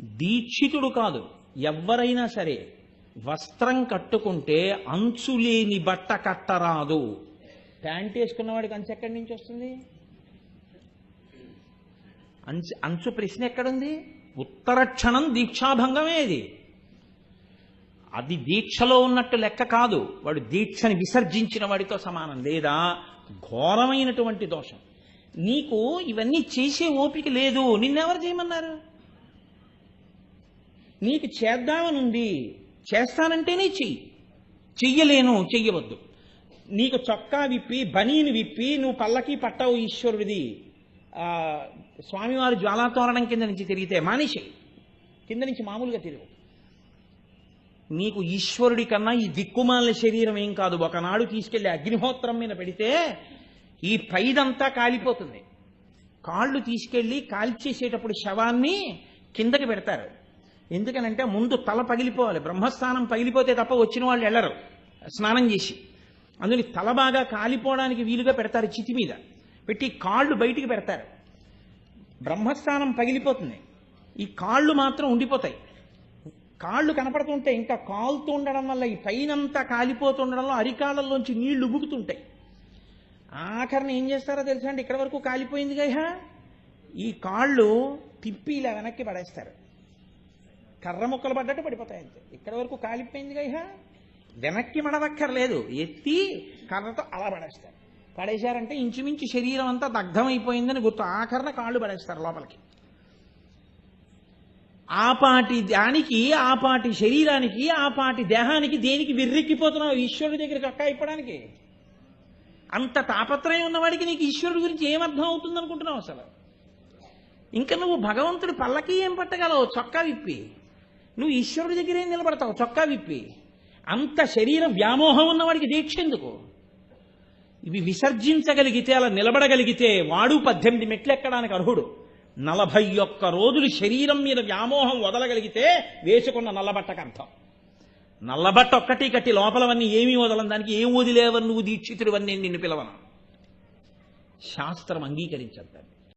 దీక్షితుడు కాదు. ఎవ్వరైనా సరే వస్త్రం కట్టుకుంటే అంచు లేని బట్ట కట్టరాదు. ప్యాంట్ వేసుకున్న వాడికి అంచు ఎక్కడి నుంచి వస్తుంది? అంచు అంచు ప్రశ్న ఎక్కడుంది? ఉత్తర క్షణం దీక్షాభంగమే ఇది. అది దీక్షలో ఉన్నట్టు లెక్క కాదు. వాడు దీక్షని విసర్జించిన వాడితో సమానం లేదా? ఘోరమైనటువంటి దోషం. నీకు ఇవన్నీ చేసే ఓపిక లేదు. నిన్నెవరు చేయమన్నారు? నీకు చేద్దామనుంది చేస్తానంటేనే చెయ్యి. చెయ్యలేను చెయ్యవద్దు. నీకు చొక్కా విప్పి బనీని విప్పి నువ్వు పల్లకి పట్టావు ఈశ్వరుడిది. స్వామివారి జ్వాలాతోరణం కింద నుంచి తిరిగితే మానేసి కింద నుంచి మామూలుగా తిరుగు. నీకు ఈశ్వరుడి కన్నా ఈ దిక్కుమాలిన శరీరం ఏం కాదు. ఒకనాడు తీసుకెళ్ళి అగ్నిహోత్రం మీద పెడితే ఈ పైదంతా కాలిపోతుంది. కాళ్ళు తీసుకెళ్ళి కాల్చేసేటప్పుడు శవాన్ని కిందకి పెడతారు. ఎందుకనంటే ముందు తల పగిలిపోవాలి. బ్రహ్మస్థానం పగిలిపోతే తప్ప వచ్చిన వాళ్ళు వెళ్ళరు స్నానం చేసి. అందుకని తల బాగా కాలిపోవడానికి వీలుగా పెడతారు చితి మీద. పెట్టి కాళ్ళు బయటికి పెడతారు. బ్రహ్మస్థానం పగిలిపోతుంది. ఈ కాళ్ళు మాత్రం ఉండిపోతాయి. కాళ్ళు కనపడుతుంటే ఇంకా కాలుతూ ఉండడం వల్ల ఈ పైనంతా కాలిపోతుండడంలో అరికాళ్ళల్లోంచి నీళ్ళు ఉబుకుతుంటాయి ఆఖరిని ఏం చేస్తారో తెలుసా అండి? ఇక్కడ వరకు కాలిపోయింది కదా ఈ కాళ్ళు తిప్పి ఇలా వెనక్కి పడేస్తారు. కర్ర ముక్కలు పడ్డట్టు పడిపోతాయి అంతే. ఇక్కడ వరకు కాలిపోయింది కదా వెనక్కి మడవక్కర్లేదు. ఎత్తి కర్రతో అలా పడేస్తారు. పడేశారంటే ఇంచుమించు శరీరం అంతా దగ్ధమైపోయిందని గుర్తు. ఆఖరణ కాళ్ళు పడేస్తారు లోపలికి. ఆపాటి దానికి ఆపాటి శరీరానికి ఆపాటి దేహానికి దేనికి విర్రెక్కిపోతున్నావు ఈశ్వరుడి దగ్గరికి అక్క ఇప్పడానికి అంత తాపత్రయం ఉన్నవాడికి నీకు ఈశ్వరుడి గురించి ఏమర్థం అవుతుంది అనుకుంటున్నావు అసలు? ఇంకా నువ్వు భగవంతుడి పల్లకి ఏం పట్టగలవు? చొక్కా విప్పి. నువ్వు ఈశ్వరుడి దగ్గరే నిలబడతావు చొక్కా విప్పి. అంత శరీరం వ్యామోహం ఉన్నవాడికి దీక్ష ఎందుకు? ఇవి విసర్జించగలిగితే అలా నిలబడగలిగితే వాడు పద్దెనిమిది మెట్లు ఎక్కడానికి అర్హుడు. నలభై ఒక్క రోజులు శరీరం మీద వ్యామోహం వదలగలిగితే వేసుకున్న నల్లబట్టకు అర్థం. నల్లబట్ట ఒక్కటి కట్టి లోపలవన్నీ ఏమీ వదలని దానికి ఏం వదిలేవని నువ్వు దీక్షితుడివన్నీ నిన్ను పిలవను. శాస్త్రం అంగీకరించద్దాన్ని